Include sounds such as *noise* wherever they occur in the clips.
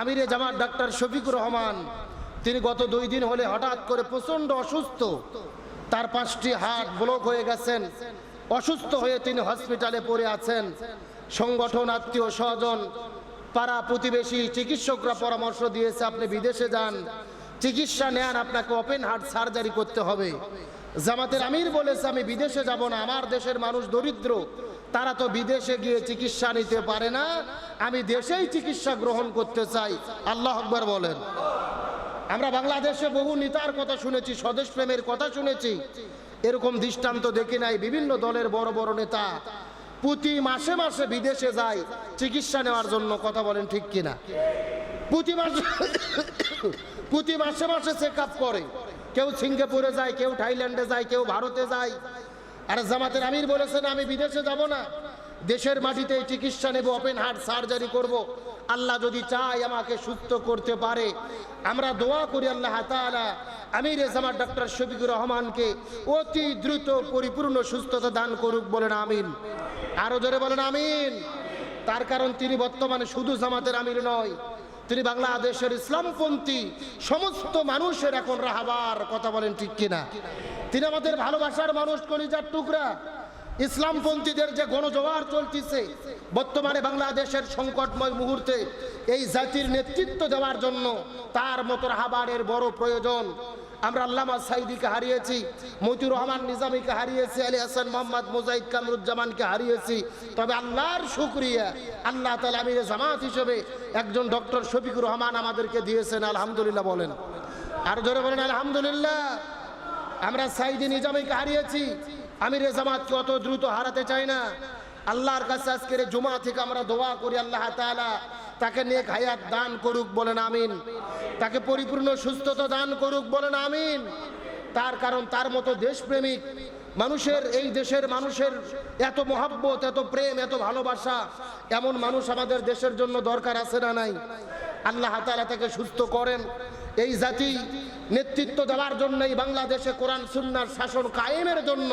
আমিরে জামাত ডাক্তার শফিকুর রহমান, তিনি গত দুই দিন হলে হঠাৎ করে প্রচণ্ড অসুস্থ। তার পাঁচটি হাট ব্লক হয়ে গেছেন। অসুস্থ হয়ে তিনি হসপিটালে পড়ে আছেন। সংগঠন, আত্মীয় স্বজন, পাড়া প্রতিবেশী, চিকিৎসকরা পরামর্শ দিয়েছে, আপনি বিদেশে যান। চিকিৎসা নেন, আপনাকে ওপেন হার্ট সার্জারি করতে হবে। জামাতের আমির বলেছে, আমি বিদেশে যাব না, আমার দেশের মানুষ দরিদ্র। তারা তো বিদেশে গিয়ে চিকিৎসা নিতে পারে না। আমি দেশেই চিকিৎসা গ্রহণ করতে চাই। আল্লাহ আকবর বলেন। আমরা বাংলাদেশে বহু নেতার কথা শুনেছি স্বদেশ প্রেমের কথা শুনেছি। এরকম দৃষ্টান্ত দেখি নাই। বিভিন্ন দলের বড় বড় নেতা প্রতি মাসে মাসে বিদেশে যায়, চিকিৎসা নেওয়ার জন্য কথা বলেন ঠিক কিনা? প্রতি মাসে *coughs* প্রতি মাসে মাসে চেক আপ করে। কেউ সিঙ্গাপুরে যায়, কেউ থাইল্যান্ডে যায়, কেউ ভারতে যায়। আর জামাতের আমির বলেছেন, আমি বিদেশে যাব না। দেশের মাটিতে চিকিৎসা নেব ওপেন হার্ট সার্জারি করব। আল্লাহ যদি চায় আমাকে সুস্থ করতে পারে। আমরা দোয়া করি আল্লাহ তাআলা আমির জামাত ডক্টর শফিকুর রহমানকে অতি দ্রুত পরিপূর্ণ সুস্থতা দান করুক বলেন আমিন। আরও জোরে বলেন আমিন। তার কারণ তিনি বর্তমানে শুধু জামাতের আমির নয় তিনি বাংলাদেশের ইসলামপন্থী, সমস্ত মানুষের এখন রাহাবার কথা বলেন ঠিক কিনা। তিনি আমাদের ভালোবাসার মানুষ, কলিজার টুকরা। ইসলামপন্থীদের যে গণজোয়ার চলতেছে, বর্তমানে বাংলাদেশের সংকটময় মুহূর্তে এই জাতির নেতৃত্ব দেওয়ার জন্য তার মতো রাহাবারের বড় প্রয়োজন। আমরা আল্লামা সাইদিকে হারিয়েছি, মতিউর রহমান নিজামীকে হারিয়েছি, আলী হাসান মোহাম্মদ মুজাহিদ কামরুজ্জামানকে হারিয়েছি। তবে আল্লাহর শুক্রিয়া, আল্লাহ তালা আমির জামাত হিসেবে একজন ডক্টর শফিকুর রহমান আমাদেরকে দিয়েছেন, আলহামদুলিল্লাহ বলেন। আর ধরে বলেন, আলহামদুলিল্লাহ, আমরা সাইদি নিজামীকে হারিয়েছি, আমির জামাতকে অত দ্রুত হারাতে চাই না। আল্লাহর কাছে আজকের জুমা থেকে আমরা দোয়া করি আল্লাহ তালা তাকে নেক হায়াত দান করুক বলেন, আমিন। তাকে পরিপূর্ণ সুস্থতা দান করুক বলেন, আমিন। তার কারণ তার মতো দেশপ্রেমিক, মানুষের, এই দেশের মানুষের এত মহাব্বত, এত প্রেম, এত ভালোবাসা, এমন মানুষ আমাদের দেশের জন্য দরকার আছে না নাই? আল্লাহ তাআলা তাকে সুস্থ করেন। এই জাতি নেতৃত্ব দেওয়ার জন্যই বাংলাদেশে কোরআন, সুন্নার শাসন কায়েমের জন্য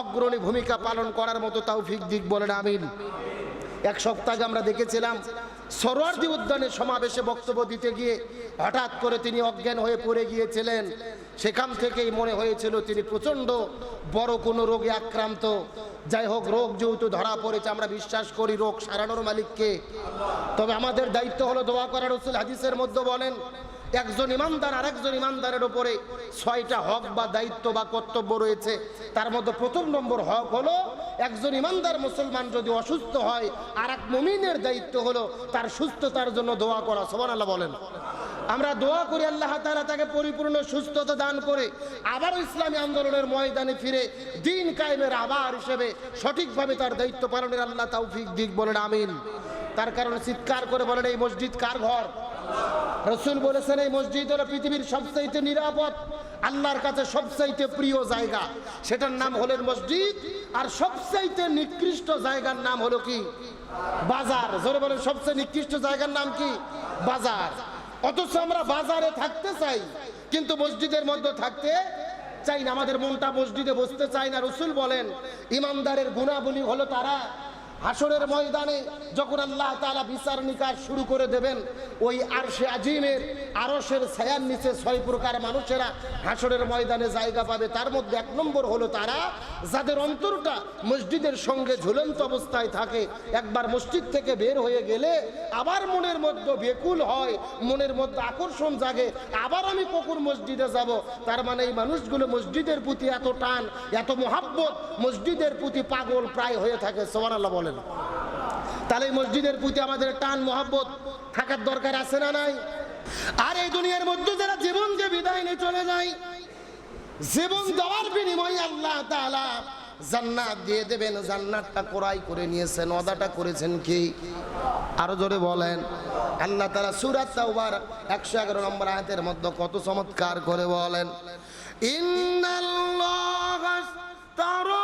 অগ্রণী ভূমিকা পালন করার মতো তাও ফিক দিক বলেন, আমিন। এক সপ্তাহ আমরা দেখেছিলাম সরোয়ার্দি উদ্যানে সমাবেশে বক্তব্য দিতে গিয়ে হঠাৎ করে তিনি অজ্ঞান হয়ে পড়ে গিয়েছিলেন। সেখান থেকেই মনে হয়েছিল তিনি প্রচণ্ড বড় কোনো রোগে আক্রান্ত। যাই হোক, রোগ যেহেতু ধরা পড়েছে, আমরা বিশ্বাস করি রোগ সারানোর মালিককে। তবে আমাদের দায়িত্ব হলো দোয়া করার রসুল হাদিসের মধ্যে বলেন একজন ইমানদার আর একজন ইমানদারের উপরে ছয়টা হক বা দায়িত্ব বা কর্তব্য রয়েছে। তার মধ্যে প্রথম নম্বর হক হলো, একজন ইমানদার মুসলমান যদি অসুস্থ হয় আর এক মুমিনের দায়িত্ব হলো তার সুস্থতার জন্য দোয়া করা। সবান আল্লাহ বলেন। আমরা দোয়া করি আল্লাহ তাআলা তাকে পরিপূর্ণ সুস্থতা দান করে, আবারও ইসলামী আন্দোলনের ময়দানে ফিরে দিন কায়েমের আবার হিসেবে সঠিকভাবে তার দায়িত্ব পালনের আল্লাহ তৌফিক দিক বলেন, আমিন। তার কারণে চিৎকার করে বলেন, এই মসজিদ কার ঘর? রসুল বলেছেন, এই মসজিদ হলো পৃথিবীর সবচাইতে নিরাপদ, আল্লাহর কাছে সবচাইতে প্রিয় জায়গা। সেটার নাম হলেন মসজিদ, আর সবচাইতে নিকৃষ্ট জায়গার নাম হলো কি? বাজার। জোরে বলেন, সবচেয়ে নিকৃষ্ট জায়গার নাম কি? বাজার। অথচ আমরা বাজারে থাকতে চাই, কিন্তু মসজিদের মধ্যে থাকতে চাই না। আমাদের মনটা মসজিদে বসতে চাই না। রসুল বলেন, ইমানদারের গুণাবলী হলো তারা হাসরের ময়দানে যখন আল্লাহ তালা বিচার নিকাশ শুরু করে দেবেন, ওই আরশে আজিমের, আরশের ছায়ার নিচে ছয় প্রকার মানুষেরা হাসরের ময়দানে জায়গা পাবে। তার মধ্যে এক নম্বর হলো তারা যাদের অন্তরটা মসজিদের সঙ্গে ঝুলন্ত অবস্থায় থাকে, একবার মসজিদ থেকে বের হয়ে গেলে আবার মনের মধ্যে বেকুল হয়, মনের মধ্যে আকর্ষণ জাগে, আবার আমি কখন মসজিদে যাব? তার মানে এই মানুষগুলো মসজিদের প্রতি এত টান, এত মহাব্বত, মসজিদের প্রতি পাগল প্রায় হয়ে থাকে সোমান আল্লাহ বলেন। তাহলে মসজিদের প্রতি আমাদের টান, মহাব্বত থাকার দরকার আছে না নাই? আর এই দুনিয়ার মধ্যে যারা জীবনকে বিদায় নিয়ে চলে যায়, জীবন দেওয়ার বিনিময়ে আল্লাহ তাআলা জান্নাত দিয়ে দেবেন। জান্নাতটা করাই করে নিয়েছেন অদাটা করেছেন কি? আরও জোরে বলেন। আল্লাহ তারা সুরাত তাওবার একশো এগারো নম্বর আয়াতের মধ্যে কত চমৎকার করে বলেন, ইন্নাল্লাহ তারা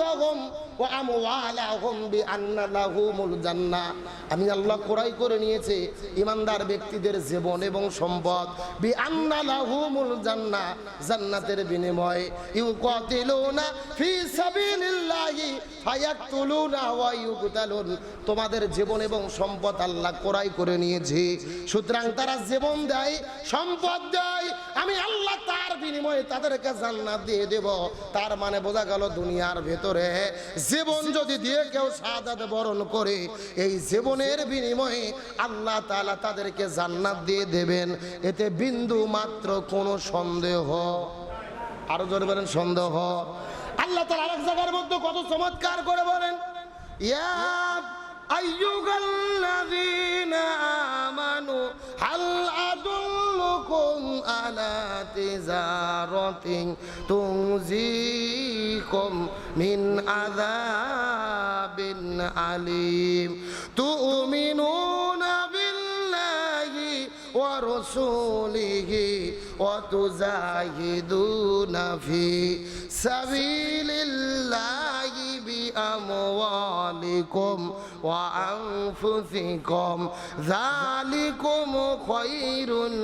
ওয়া আমওয়ালাহুম বিআন্না লাহুমুল জান্নাহ আমি আল্লাহ ক্রয় করে নিয়েছে ইমানদার ব্যক্তিদের জীবন এবং সম্পদ। বিআন্না লাহুমুল জান্নাহ জান্নাতের বিনিময়ে। ইউকাতিলুনা ফি সাবিলিল্লাহি ফায়াকতুলুনা ওয়া ইউকতালুন। তোমাদের জীবন এবং সম্পদ আল্লাহ ক্রয় করে নিয়েছে। সুতরাং তারা জীবন দেয়, সম্পদ দেয়। আমি আল্লাহ তার বিনিময়ে তাদেরকে জান্নাত দিয়ে দেব। তার মানে বোঝা গেল দুনিয়ার ভেতরে জীবন যদি দিয়ে কেউ সাদাত বরণ করে, এই জীবনের বিনিময়ে আল্লাহ তালা তাদেরকে জান্নাত দিয়ে দেবেন। এতে বিন্দু মাত্র কোনো সন্দেহ। আরও জোরে বলেন, সন্দেহ। আল্লাহ তাআলা আরেক জায়গার মধ্যে কত চমৎকার করে বলেন, ইয়া আইয়ুহাল্লাযীনা আমানু তিজারাতিন তুনজিকুম মিন আযাবিন আলিম। তুমিনুনা বিল্লাহি ওয়া রাসূলিহি ওয়া তুজাহিদুনা ফি সাবিলিল্লাহি বিআমওয়ালিকুম ওয়া আনফুসিকুম যালিকুম খায়রুল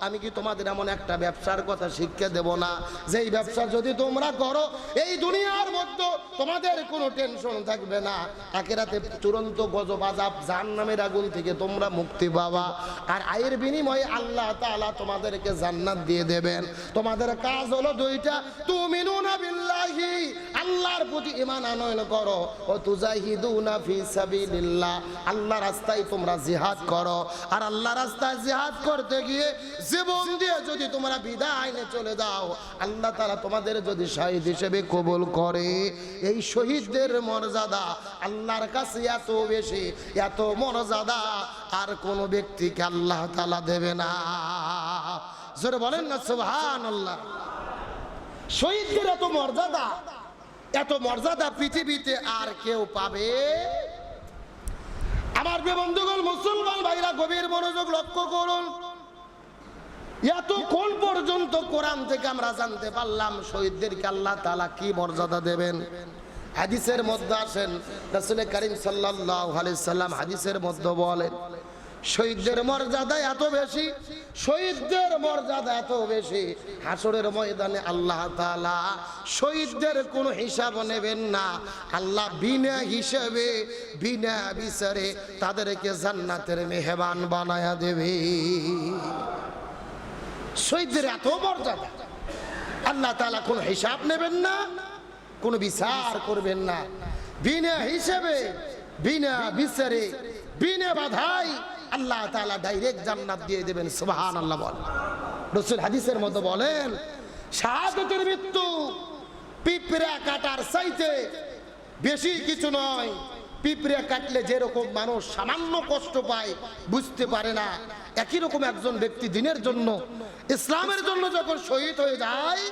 আমি কি তোমাদের এমন একটা ব্যবসার কথা শিক্ষা দেব না? যেই ব্যবসা যদি তোমরা করো, এই দুনিয়ার মধ্যে তোমাদের কোনো টেনশন থাকবে না। আখেরাতে চূড়ান্ত গজব, আযাব, জাহান্নামের আগুন থেকে তোমরা মুক্তি পাবা। আর আয়ের বিনিময়ে আল্লাহ তাআলা তোমাদেরকে জান্নাত দিয়ে দেবেন। তোমাদের কাজ হলো দুইটা বিল্লাহি, আল্লাহর প্রতি ঈমান আনয়ন করো। ও তুজাহিদুনা আল্লাহ রাস্তায় তোমরা জিহাদ করো। আর আল্লাহ রাস্তায় জিহাদ করতে গিয়ে জীবন দিয়ে যদি তোমরা বিদায় নিয়ে চলে যাও, আল্লাহ তাআলা তোমাদের যদি শহীদ হিসেবে কবুল করে। এই শহীদদের মর্যাদা আল্লাহর কাছে এত বেশি, এত মর্যাদা আর কোনো ব্যক্তিকে আল্লাহ তালা দেবে না। জোরে বলেন না, সুবহানাল্লাহ। শহীদদের এত মর্যাদা এত মর্যাদা পৃথিবীতে আর কেউ পাবে? আমার বন্ধুগণ, মুসলমান ভাইরা, গভীর মনোযোগ লক্ষ্য করুন। এতক্ষণ পর্যন্ত কোরআন থেকে আমরা জানতে পারলাম শহীদদেরকে আল্লাহ তাআলা কি মর্যাদা দেবেন। হাদিসের মধ্যে আসেন রাসূল করিম সাল্লাল্লাহু আলাইহি সাল্লাম হাদিসের মধ্যে বলেন শহীদদের মর্যাদা এত বেশি, শহীদদের মর্যাদা এত বেশি। হাসরের ময়দানে আল্লাহ তালা শহীদদের কোনো হিসাব নেবেন না। আল্লাহ বিনা হিসাবে, বিনা বিচারে তাদেরকে জান্নাতের মেহমান বানায়া দেবে। শহীদদের এত মর্যাদা, আল্লাহ তালা কোনো হিসাব নেবেন না, কোনো বিচার করবেন না। বিনা হিসেবে, বিনা বিচারে, বিনা বাধাই আল্লাহ তাআলা ডাইরেক্ট জান্নাত দিয়ে দেবেন সুবহান আল্লাহ বল। রসুল হাদিসের মতো বলেন, শাহাদতের মৃত্যু পিঁপড়া কাটার চাইতে বেশি কিছু নয়। পিঁপড়ে কাটলে যেরকম মানুষ সামান্য কষ্ট পায়, বুঝতে পারে না। একই রকম একজন ব্যক্তি দিনের জন্য, ইসলামের জন্য যখন শহীদ হয়ে যায়,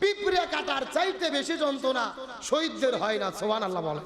পিঁপড়ে কাটার চাইতে বেশি যন্ত্রণা শহীদদের হয় না সোহান আল্লাহ বলে